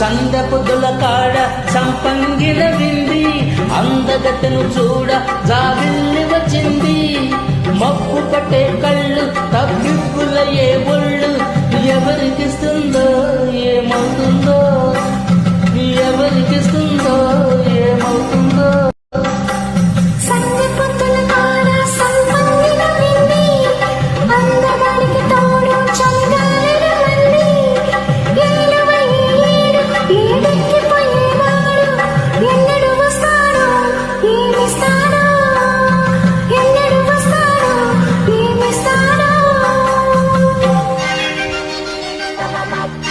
సంద పొద్దుల కాడ సంపంగిన వింది అందగతను చూడ జాబిల్లి వచ్చింది. మప్పు పట్టే కళ్ళు Bye.